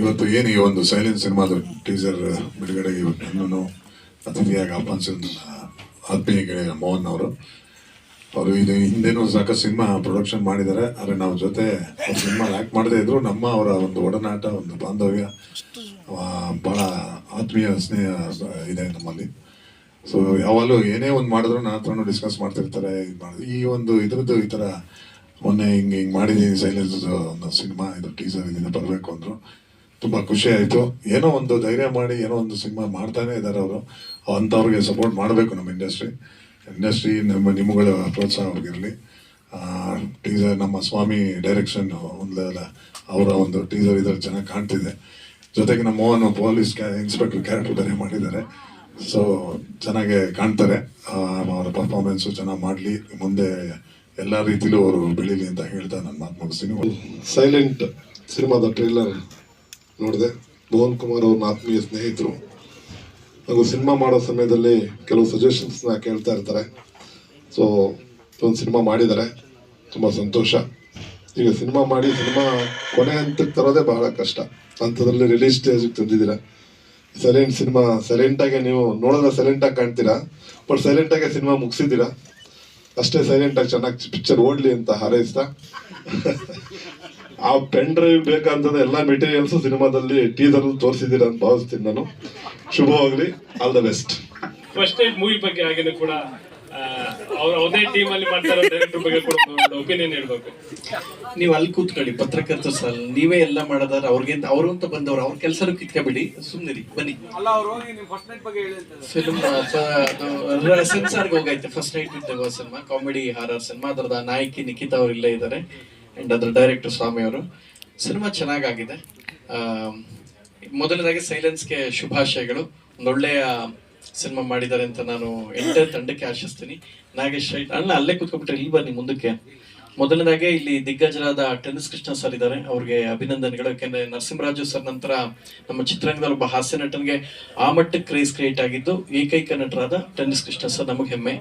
ಇವತ್ತು ಏನು ಈ ಒಂದು ಸೈಲೆನ್ಸ್ ಸಿನಿಮಾದ ಟೀಸರ್ ಬಿಡುಗಡೆಗೆ ಇವತ್ತು ನನ್ನನ್ನು ಅತಿಥಿಯಾಗಿ ಆಹ್ವಾನಿಸಿದ ಆತ್ಮೀಯ ಗೆಳೆಯ ಮೋಹನ್ ಅವರು. ಅವರು ಇದು ಹಿಂದೇನೂ ಸಾಕಷ್ಟು ಸಿನಿಮಾ ಪ್ರೊಡಕ್ಷನ್ ಮಾಡಿದ್ದಾರೆ. ಆದರೆ ನಾವು ಜೊತೆ ಸಿನಿಮಾ ಆ್ಯಕ್ಟ್ ಮಾಡದೇ ಇದ್ರು ನಮ್ಮ ಅವರ ಒಂದು ಒಡನಾಟ, ಒಂದು ಬಾಂಧವ್ಯ ಭಾಳ ಆತ್ಮೀಯ ಸ್ನೇಹ ಇದೆ ನಮ್ಮಲ್ಲಿ. ಸೊ ಯಾವಾಗಲೂ ಏನೇ ಒಂದು ಮಾಡಿದ್ರು ನನ್ನ ಡಿಸ್ಕಸ್ ಮಾಡ್ತಿರ್ತಾರೆ, ಇದು ಮಾಡಿದ್ರು. ಈ ಒಂದು ಇದ್ರದ್ದು ಈ ಥರ ಮೊನ್ನೆ ಹಿಂಗೆ ಹಿಂಗೆ ಮಾಡಿದ್ದೀನಿ ಸೈಲೆನ್ಸ್ ಒಂದು ಸಿನಿಮಾ, ಇದು ಟೀಸರ್ ಇದನ್ನ ಬರಬೇಕು ಅಂದರು. ತುಂಬ ಖುಷಿ ಆಯಿತು. ಏನೋ ಒಂದು ಧೈರ್ಯ ಮಾಡಿ, ಏನೋ ಒಂದು ಸಿನಿಮಾ ಮಾಡ್ತಾನೆ ಇದ್ದಾರೆ ಅವರು. ಅಂಥವ್ರಿಗೆ ಸಪೋರ್ಟ್ ಮಾಡಬೇಕು ನಮ್ಮ ಇಂಡಸ್ಟ್ರಿ ಇಂಡಸ್ಟ್ರಿ ನಮ್ಮ ನಿಮ್ಮಗಳ ಪ್ರೋತ್ಸಾಹ ಟೀಸರ್ ನಮ್ಮ ಸ್ವಾಮಿ ಡೈರೆಕ್ಷನ್ ಒಂದು ಅವರ ಒಂದು ಟೀಸರ್ ಇದ್ರಲ್ಲಿ ಚೆನ್ನಾಗಿ ಕಾಣ್ತಿದೆ. ಜೊತೆಗೆ ನಮ್ಮ ಮೋಹನ್ ಪೊಲೀಸ್ ಇನ್ಸ್ಪೆಕ್ಟರ್ ಕ್ಯಾರೆಕ್ಟರ್ ಬೇರೆ ಮಾಡಿದ್ದಾರೆ. ಸೊ ಚೆನ್ನಾಗೆ ಕಾಣ್ತಾರೆ. ಅವರ ಪರ್ಫಾರ್ಮೆನ್ಸು ಚೆನ್ನಾಗಿ ಮಾಡಲಿ. ಮುಂದೆ ಎಲ್ಲ ರೀತಿಲೂ ಅವರು ಬೆಳೀಲಿ ಅಂತ ಹೇಳ್ತಾ ನಾನು ಮಾತು ಮುಗಿಸ್ತೀನಿ. ಸೈಲೆಂಟ್ ಸಿನಿಮಾದ ಟ್ರೇಲರ್ ನೋಡಿದೆ. ಮೋಹನ್ ಕುಮಾರ್ ಅವ್ರನ್ನ ಆತ್ಮೀಯ ಸ್ನೇಹಿತರು. ಹಾಗೂ ಸಿನಿಮಾ ಮಾಡೋ ಸಮಯದಲ್ಲಿ ಕೆಲವು ಸಜೆಷನ್ಸ್ನ ಕೇಳ್ತಾ ಇರ್ತಾರೆ. ಸೊ ಒಂದು ಸಿನಿಮಾ ಮಾಡಿದ್ದಾರೆ. ತುಂಬ ಸಂತೋಷ. ಈಗ ಸಿನಿಮಾ ಮಾಡಿ ಸಿನಿಮಾ ಕೊನೆ ಹಂತಕ್ಕೆ ತರೋದೇ ಬಹಳ ಕಷ್ಟ. ಅಂಥದ್ರಲ್ಲಿ ರಿಲೀಸ್ ಸ್ಟೇಜಿಗೆ ತಂದಿದ್ದೀರಾ. ಸೈಲೆಂಟ್ ಸಿನಿಮಾ ಸೈಲೆಂಟಾಗೆ ನೀವು ನೋಡಿದ್ರೆ ಸೈಲೆಂಟಾಗಿ ಕಾಣ್ತೀರಾ? ಬಟ್ ಸೈಲೆಂಟಾಗೆ ಸಿನಿಮಾ ಮುಗಿಸಿದ್ದೀರಾ? ಅಷ್ಟೇ ಸೈಲೆಂಟಾಗಿ ಚೆನ್ನಾಗಿ ಪಿಕ್ಚರ್ ಓಡಲಿ ಅಂತ ಹಾರೈಸ್ತಾ. ಆ ಪೆನ್ ಡ್ರೈವ್ ಬೇಕಂತದ ಎಲ್ಲ ಮೆಟೀರಿಯಲ್ಸ್ ಸಿನಿಮಾದಲ್ಲಿ ಟೀಸರ್ ತೋರಿಸಿದ್ದೀರ ಅಂತ ಭಾವಿಸ್ತೀನಿ ನಾನು. ಶುಭವಾಗಲಿ. All the best first aid movie ಬಗ್ಗೆ ಹಾಗೇನೆ ಕೂಡ ಅವ್ರು ಅದೇ ಟೀಮ್ ಅಲ್ಲಿ ಮಾಡ್ತಾರೋ ಡೈರೆಕ್ಟರ್ ಬಗ್ಗೆ ಕೂಡ ಒಪಿನಿಯನ್ ಹೇಳ್ಬೇಕು. ನೀವು ಅಲ್ಲಿ ಕೂತ್ಕೊಳ್ಳಿ ಪತ್ರಕರ್ತರು ಸರ್. ನೀವೇ ಎಲ್ಲ ಮಾಡೋದಾರ ಅವ್ರಿಗೆ ಅವರು ಅಂತ ಬಂದವ್ರು ಅವ್ರ ಕೆಲಸನೂ ಕಿತ್ಕೊಬಿಡಿ. ಸುಮ್ಮನಿರಿ ಬನ್ನಿ. ಫಿಲ್ಮ್ ಸೆನ್ಸಾರ್ಗೆ ಹೋಗೈತೆ first night with cinema comedy horror cinema ಅದರದ ನಾಯಕಿ ನಿಖಿತಾ ಅವ್ರು ಇಲ್ಲೇ ಇದ್ದಾರೆ. ಅಂಡ್ ಅದರ ಡೈರೆಕ್ಟರ್ ಸ್ವಾಮಿ ಅವರು. ಸಿನಿಮಾ ಚೆನ್ನಾಗಾಗಿದೆ. ಆಮ್, ಮೊದಲನೇದಾಗಿ ಸೈಲೆನ್ಸ್ಗೆ ಶುಭಾಶಯಗಳು. ಒಂದೊಳ್ಳೆಯ ಸಿನಿಮಾ ಮಾಡಿದ್ದಾರೆ ಅಂತ ನಾನು ಎಂಟರ್ ತಂಡಕ್ಕೆ ಆಶಿಸ್ತೀನಿ. ನಾಗೇಶ್ ಅಣ್ಣ ಅಲ್ಲೇ ಕೂತ್ಕೊಂಡ್ಬಿಟ್ರೆ ಇಲ್ಲಿ ಬನ್ನಿ ಮುಂದಕ್ಕೆ. ಮೊದಲನೇದಾಗೆ ಇಲ್ಲಿ ದಿಗ್ಗಜರಾದ ಟೆನ್ನಿಸ್ ಕೃಷ್ಣ ಸರ್ ಇದ್ದಾರೆ. ಅವ್ರಿಗೆ ಅಭಿನಂದನೆಗಳು. ಯಾಕೆಂದ್ರೆ ನರಸಿಂಹರಾಜು ಸರ್ ನಂತರ ನಮ್ಮ ಚಿತ್ರರಂಗದಲ್ಲಿ ಒಬ್ಬ ಹಾಸ್ಯ ನಟನಿಗೆ ಆ ಮಟ್ಟಕ್ಕೆ ಕ್ರೇಸ್ ಕ್ರಿಯೇಟ್ ಆಗಿದ್ದು ಏಕೈಕ ನಟರಾದ ಟೆನ್ನಿಸ್ ಕೃಷ್ಣ ಸರ್ ನಮಗೆ ಹೆಮ್ಮೆ.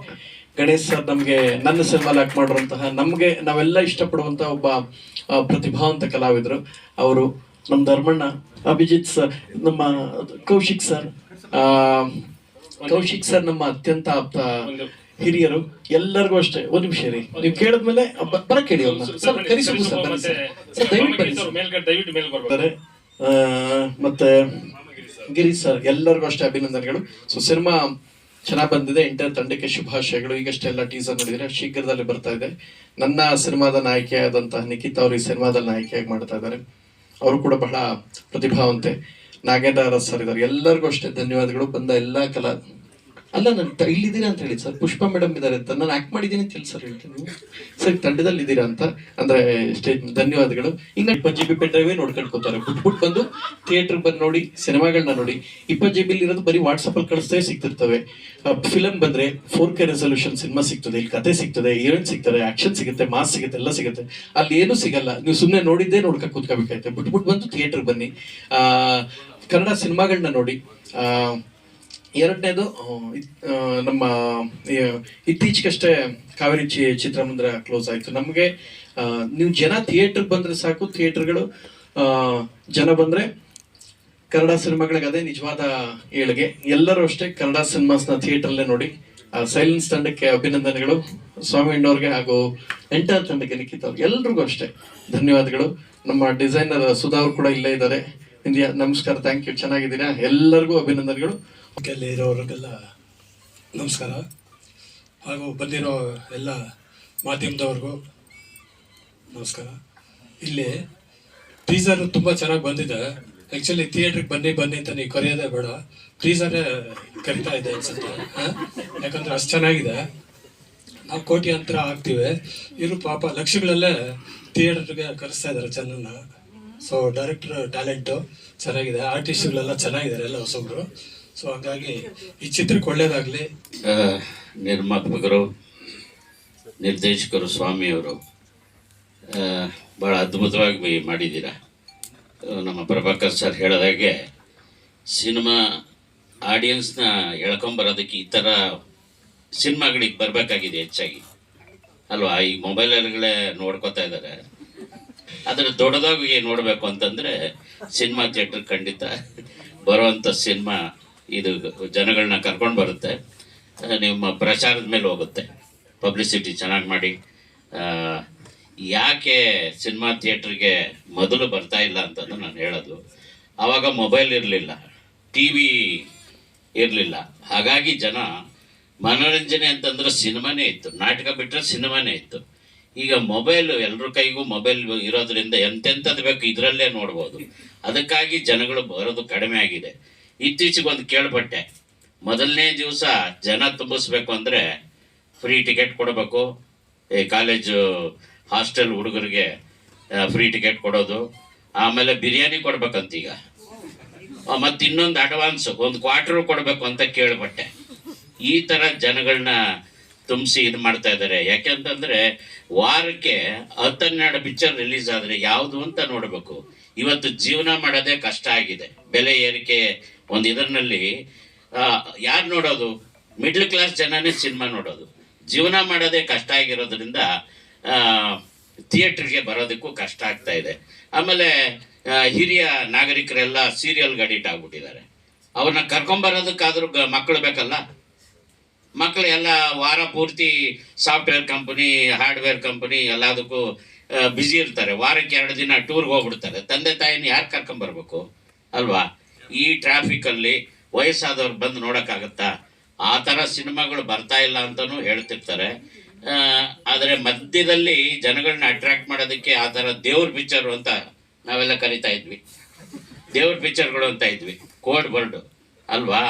ಗಣೇಶ್ ಸರ್ ನಮಗೆ ನನ್ನ ಸಿನಿಮಾ ಲಾಕ್ ಮಾಡಿರುವಂತಹ ನಮಗೆ ನಾವೆಲ್ಲ ಇಷ್ಟಪಡುವಂತಹ ಒಬ್ಬ ಪ್ರತಿಭಾವಂತ ಕಲಾವಿದರು. ಅವರು ನಮ್ಮ ಧರ್ಮಣ್ಣ ಅಭಿಜಿತ್ ಸರ್ ನಮ್ಮ ಕೌಶಿಕ್ ಸರ್ ಆ, ಕೌಶಿಕ್ ಸರ್ ನಮ್ಮ ಅತ್ಯಂತ ಆಪ್ತ ಹಿರಿಯರು. ಎಲ್ಲರಿಗೂ ಅಷ್ಟೇ ಒಂದ್ ನಿಮಿಷ ರೀ ನೀವು ಕೇಳಿದ್ಮೇಲೆ ಬರ ಬರಕ್ ಹೇಳಿ ಸರ್ ದಯವಿಟ್ಟು ಬರ್ತಾರೆ. ಮತ್ತೆ ಗಿರೀಶ್ ಸರ್ ಎಲ್ಲರಿಗೂ ಅಷ್ಟೇ ಅಭಿನಂದನೆಗಳು. ಸೊ ಸಿನಿಮಾ ಚೆನ್ನಾಗಿ ಬಂದಿದೆ. ಇಂಟರ್ ತಂಡಕ್ಕೆ ಶುಭಾಶಯಗಳು. ಈಗಷ್ಟೇ ಎಲ್ಲ ಟೀಸರ್ ನೋಡಿದ್ರೆ ಶೀಘ್ರದಲ್ಲಿ ಬರ್ತಾ ಇದೆ. ನನ್ನ ಸಿನಿಮಾದ ನಾಯಕಿಯಾದಂತಹ ನಿಖಿತಾ ಅವರು ಈ ಸಿನಿಮಾದಲ್ಲಿ ನಾಯಕಿಯಾಗಿ ಮಾಡ್ತಾ ಇದ್ದಾರೆ. ಅವರು ಕೂಡ ಬಹಳ ಪ್ರತಿಭಾವಂತೆ ನಾಗೇಂದ್ರ ಸರ್ ಇದ್ದಾರೆ. ಎಲ್ಲರಿಗೂ ಅಷ್ಟೇ ಧನ್ಯವಾದಗಳು. ಬಂದ ಎಲ್ಲಾ ಕಲಾ ಅಲ್ಲ, ನಾನು ಇಲ್ಲಿದ್ದೀರಾ ಅಂತ ಹೇಳಿ ಸರ್. ಪುಷ್ಪ ಮೇಡಮ್ ಇದ್ದಾರೆ ಅಂತ. ನಾನು ಆಕ್ಟ್ ಮಾಡಿದ್ದೀನಿ ಅಂತ ಹೇಳಿ, ಸರ್, ಹೇಳ್ತೀನಿ. ಸರ್ ತಂಡದಲ್ಲಿ ಇದ್ದೀರಾ ಅಂತ. ಅಂದ್ರೆ ಸ್ಟೇಜ್ ಧನ್ಯವಾದಗಳು. ಇನ್ನು ಇಪ್ಪತ್ತು ಜಿ ಬಿ ಪೆನ್ ಡ್ರೈವೇ ನೋಡ್ಕೊಂಡ್ಕೋತಾರೆ. ಬಿಟ್ಬಿಟ್ ಬಂದು ಥಿಯೇಟರ್ ಬಂದು ನೋಡಿ ಸಿನಿಮಾಗಳನ್ನ ನೋಡಿ. ಇಪ್ಪತ್ತು ಜಿ ಬಿ ಇರೋದು ಬರೀ ವಾಟ್ಸಪ್ಪಲ್ಲಿ ಕಳಿಸ್ತೇ ಸಿಗ್ತಿರ್ತವೆ. ಫಿಲಮ್ ಬಂದ್ರೆ ಫೋರ್ ಕೆ ರೆಸೊಲ್ಯೂಷನ್ ಸಿನಿಮಾ ಸಿಗ್ತದೆ. ಇಲ್ಲಿ ಕತೆ ಸಿಗ್ತದೆ ಹೀರೋಯಿನ್ ಸಿಗ್ತದೆ ಆಕ್ಷನ್ ಸಿಗುತ್ತೆ ಮಾಸ್ ಸಿಗುತ್ತೆ, ಎಲ್ಲ ಸಿಗುತ್ತೆ. ಅಲ್ಲಿ ಏನೂ ಸಿಗಲ್ಲ. ನೀವು ಸುಮ್ಮನೆ ನೋಡಿದ್ದೇ ನೋಡ್ಕೊಂಡು ಕೂತ್ಕೋಬೇಕಾಯ್ತು. ಬಿಟ್ಬಿಟ್ಟು ಬಂದು ಥಿಯೇಟರ್ ಬನ್ನಿ. ಕನ್ನಡ ಸಿನಿಮಾಗಳನ್ನ ನೋಡಿ. ಎರಡನೇದು ನಮ್ಮ ಇತ್ತೀಚೆಗಷ್ಟೇ ಕಾವೇರಿ ಚಿ- ಚಿತ್ರಮಂದಿರ ಕ್ಲೋಸ್ ಆಯ್ತು. ನಮಗೆ ನೀವು ಜನ ಥಿಯೇಟರ್ ಬಂದ್ರೆ ಸಾಕು ಥಿಯೇಟರ್ಗಳು ಜನ ಬಂದ್ರೆ ಕನ್ನಡ ಸಿನಿಮಾಗಳಿಗೆ ಅದೇ ನಿಜವಾದ ಏಳಿಗೆ. ಎಲ್ಲರೂ ಅಷ್ಟೇ ಕನ್ನಡ ಸಿನಿಮಾಸ್ನ ಥಿಯೇಟರ್ಲ್ಲೇ ನೋಡಿ ಸೈಲೆನ್ಸ್ ತಂಡಕ್ಕೆ ಅಭಿನಂದನೆಗಳು. ಸ್ವಾಮಿ ಅಣ್ಣವ್ರಿಗೆ ಹಾಗೂ ಎಂಟರ್ ತಂಡಕ್ಕೆ ನಿಖಿತ್ ಅವ್ರಿಗೆ ಎಲ್ರಿಗೂ ಅಷ್ಟೇ ಧನ್ಯವಾದಗಳು. ನಮ್ಮ ಡಿಸೈನರ್ ಸುಧಾ ಅವರು ಕೂಡ ಇಲ್ಲೇ ಇದ್ದಾರೆ. ಇಂಡಿಯಾ, ನಮಸ್ಕಾರ ಥ್ಯಾಂಕ್ ಯು ಚೆನ್ನಾಗಿದ್ದೀರಾ? ಎಲ್ಲರಿಗೂ ಅಭಿನಂದನೆಗಳು. ಇರೋರಿಗೆಲ್ಲ ನಮಸ್ಕಾರ. ಹಾಗೂ ಬಂದಿರೋ ಎಲ್ಲ ಮಾಧ್ಯಮದವ್ರಿಗೂ ನಮಸ್ಕಾರ. ಇಲ್ಲಿ ಟೀಸರ್ ತುಂಬ ಚೆನ್ನಾಗಿ ಬಂದಿದೆ. ಆ್ಯಕ್ಚುಲಿ ಥಿಯೇಟ್ರಿಗೆ ಬನ್ನಿ ಬನ್ನಿ ಅಂತ ನೀವು ಕರೆಯೋದೇ ಬೇಡ. ಟೀಸರೇ ಕರಿತಾ ಇದೆ ಅನ್ಸುತ್ತೆ. ಯಾಕಂದರೆ ಅಷ್ಟು ಚೆನ್ನಾಗಿದೆ. ನಾವು ಕೋಟಿ ಅಂತರ ಆಗ್ತೀವಿ. ಇವರು ಪಾಪ ಲಕ್ಷಗಳಲ್ಲೇ ಥಿಯೇಟ್ರಿಗೆ ಕರೆಸ್ತಾ ಇದ್ದಾರೆ ಜನನ್ನ. ಸೊ ಡೈರೆಕ್ಟರ್ ಟ್ಯಾಲೆಂಟು ಚೆನ್ನಾಗಿದೆ. ಆರ್ಟಿಸ್ಟ್ಗಳೆಲ್ಲ ಚೆನ್ನಾಗಿದ್ದಾರೆ ಎಲ್ಲ ಹೊಸಬ್ರು. ಸೊ ಹಂಗಾಗಿ ಈ ಚಿತ್ರಕ್ಕೆ ಒಳ್ಳೇದಾಗಲಿ. ನಿರ್ಮಾಪಕರು, ನಿರ್ದೇಶಕರು, ಸ್ವಾಮಿಯವರು ಭಾಳ ಅದ್ಭುತವಾಗಿ ಮಾಡಿದ್ದೀರಾ. ನಮ್ಮ ಪ್ರಭಾಕರ್ ಸರ್ ಹೇಳಿದಾಗೆ ಸಿನಿಮಾ ಆಡಿಯನ್ಸ್ನ ಎಳ್ಕೊಂಬರೋದಕ್ಕೆ ಈ ಥರ ಸಿನಿಮಾಗಳಿಗೆ ಬರಬೇಕಾಗಿದೆ ಹೆಚ್ಚಾಗಿ. ಅಲ್ವಾ? ಈ ಮೊಬೈಲಲ್ಲಿಗಳೇ ನೋಡ್ಕೋತಾ ಇದ್ದಾರೆ. ಅದರ ದೊಡ್ಡದಾಗಿ ನೋಡಬೇಕು ಅಂತಂದ್ರೆ ಸಿನಿಮಾ ಥಿಯೇಟರ್ ಖಂಡಿತ ಬರುವಂಥ ಸಿನಿಮಾ ಇದು ಜನಗಳನ್ನ ಕರ್ಕೊಂಡು ಬರುತ್ತೆ. ನಿಮ್ಮ ಪ್ರಚಾರದ ಮೇಲೆ ಹೋಗುತ್ತೆ. ಪಬ್ಲಿಸಿಟಿ ಚೆನ್ನಾಗಿ ಮಾಡಿ. ಯಾಕೆ ಸಿನಿಮಾ ಥಿಯೇಟ್ರಿಗೆ ಮೊದಲು ಬರ್ತಾ ಇಲ್ಲ ಅಂತಂದು ನಾನು ಹೇಳೋದು. ಆವಾಗ ಮೊಬೈಲ್ ಇರಲಿಲ್ಲ, ಟಿ ವಿ ಇರಲಿಲ್ಲ. ಹಾಗಾಗಿ ಜನ ಮನೋರಂಜನೆ ಅಂತಂದ್ರೆ ಸಿನಿಮಾನೇ ಇತ್ತು. ನಾಟಕ ಬಿಟ್ಟರೆ ಸಿನಿಮಾನೇ ಇತ್ತು. ಈಗ ಮೊಬೈಲ್ ಎಲ್ಲರ ಕೈಗೂ ಮೊಬೈಲ್ ಇರೋದ್ರಿಂದ ಎಂತೆಂಥದ್ದು ಬೇಕು ಇದರಲ್ಲೇ ನೋಡ್ಬೋದು. ಅದಕ್ಕಾಗಿ ಜನಗಳು ಬರೋದು ಕಡಿಮೆ ಆಗಿದೆ. ಇತ್ತೀಚೆಗೆ ಒಂದು ಕೇಳ್ಪಟ್ಟೆ. ಮೊದಲನೇ ದಿವಸ ಜನ ತುಂಬಿಸ್ಬೇಕು ಅಂದರೆ ಫ್ರೀ ಟಿಕೆಟ್ ಕೊಡಬೇಕು. ಈ ಕಾಲೇಜು ಹಾಸ್ಟೆಲ್ ಹುಡುಗರಿಗೆ ಫ್ರೀ ಟಿಕೆಟ್ ಕೊಡೋದು. ಆಮೇಲೆ ಬಿರಿಯಾನಿ ಕೊಡ್ಬೇಕಂತೀಗ. ಮತ್ತು ಇನ್ನೊಂದು ಅಡ್ವಾನ್ಸ್ ಒಂದು ಕ್ವಾರ್ಟರ್ ಕೊಡಬೇಕು ಅಂತ ಕೇಳ್ಪಟ್ಟೆ. ಈ ಥರ ಜನಗಳನ್ನ ತುಂಬಿಸಿ ಇದು ಮಾಡ್ತಾ ಇದ್ದಾರೆ. ಯಾಕೆಂತಂದ್ರೆ ವಾರಕ್ಕೆ ಹತ್ತನ್ನೆರಡು ಪಿಕ್ಚರ್ ರಿಲೀಸ್ ಆದರೆ ಯಾವುದು ಅಂತ ನೋಡಬೇಕು. ಇವತ್ತು ಜೀವನ ಮಾಡೋದೇ ಕಷ್ಟ ಆಗಿದೆ. ಬೆಲೆ ಏರಿಕೆ ಒಂದು ಇದರಲ್ಲಿ ಯಾರು ನೋಡೋದು? ಮಿಡ್ಲ್ ಕ್ಲಾಸ್ ಜನನೇ ಸಿನಿಮಾ ನೋಡೋದು. ಜೀವನ ಮಾಡೋದೇ ಕಷ್ಟ ಆಗಿರೋದ್ರಿಂದ ಥಿಯೇಟ್ರಿಗೆ ಬರೋದಕ್ಕೂ ಕಷ್ಟ ಆಗ್ತಾ ಇದೆ. ಆಮೇಲೆ ಹಿರಿಯ ನಾಗರಿಕರೆಲ್ಲ ಸೀರಿಯಲ್ಗೆ ಅಡಿಟ್ ಆಗ್ಬಿಟ್ಟಿದ್ದಾರೆ. ಅವ್ರನ್ನ ಕರ್ಕೊಂಬರೋದಕ್ಕಾದ್ರೂ ಮಕ್ಕಳು ಬೇಕಲ್ಲ? ಮಕ್ಕಳು ಎಲ್ಲ ವಾರ ಪೂರ್ತಿ ಸಾಫ್ಟ್ವೇರ್ ಕಂಪನಿ, ಹಾರ್ಡ್ವೇರ್ ಕಂಪನಿ ಎಲ್ಲದಕ್ಕೂ ಬ್ಯುಸಿ ಇರ್ತಾರೆ. ವಾರಕ್ಕೆ ಎರಡು ದಿನ ಟೂರ್ಗೆ ಹೋಗ್ಬಿಡ್ತಾರೆ. ತಂದೆ ತಾಯಿನ ಯಾರು ಕರ್ಕೊಂಬರ್ಬೇಕು ಅಲ್ವಾ? ಈ ಟ್ರಾಫಿಕಲ್ಲಿ ವಯಸ್ಸಾದವ್ರು ಬಂದು ನೋಡೋಕ್ಕಾಗತ್ತಾ? ಆ ಥರ ಸಿನಿಮಾಗಳು ಬರ್ತಾ ಇಲ್ಲ ಅಂತಲೂ ಹೇಳ್ತಿರ್ತಾರೆ. ಆದರೆ ಮಧ್ಯದಲ್ಲಿ ಜನಗಳನ್ನ ಅಟ್ರಾಕ್ಟ್ ಮಾಡೋದಕ್ಕೆ ಆ ಥರ ದೇವ್ರ ಪಿಕ್ಚರು ಅಂತ ನಾವೆಲ್ಲ ಕರಿತಾ ಇದ್ವಿ. ದೇವ್ರ ಪಿಕ್ಚರ್ಗಳು ಅಂತ ಇದ್ವಿ. ಕೋಡ್ ಬರ್ಡು ಅಲ್ವಾ?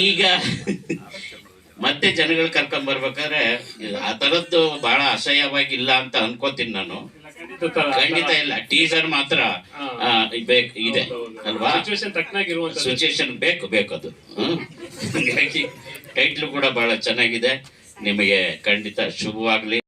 ಈಗ ಮತ್ತೆ ಜನಗಳು ಕರ್ಕೊಂಡ್ ಬರ್ಬೇಕಾದ್ರೆ ಆ ತರದ್ದು ಬಹಳ ಅಸಹ್ಯವಾಗಿ ಇಲ್ಲ ಅಂತ ಅನ್ಕೋತೀನಿ ನಾನು. ಖಂಡಿತ ಇಲ್ಲ. ಟೀಸರ್ ಮಾತ್ರ ಇದೆ ಅಲ್ವಾ? ಸಿಚುವೇಶನ್ ಬೇಕು ಬೇಕು ಅದು. ಹಾಗಾಗಿ ಟೈಟ್ಲು ಕೂಡ ಬಹಳ ಚೆನ್ನಾಗಿದೆ. ನಿಮಗೆ ಖಂಡಿತ ಶುಭವಾಗ್ಲಿ.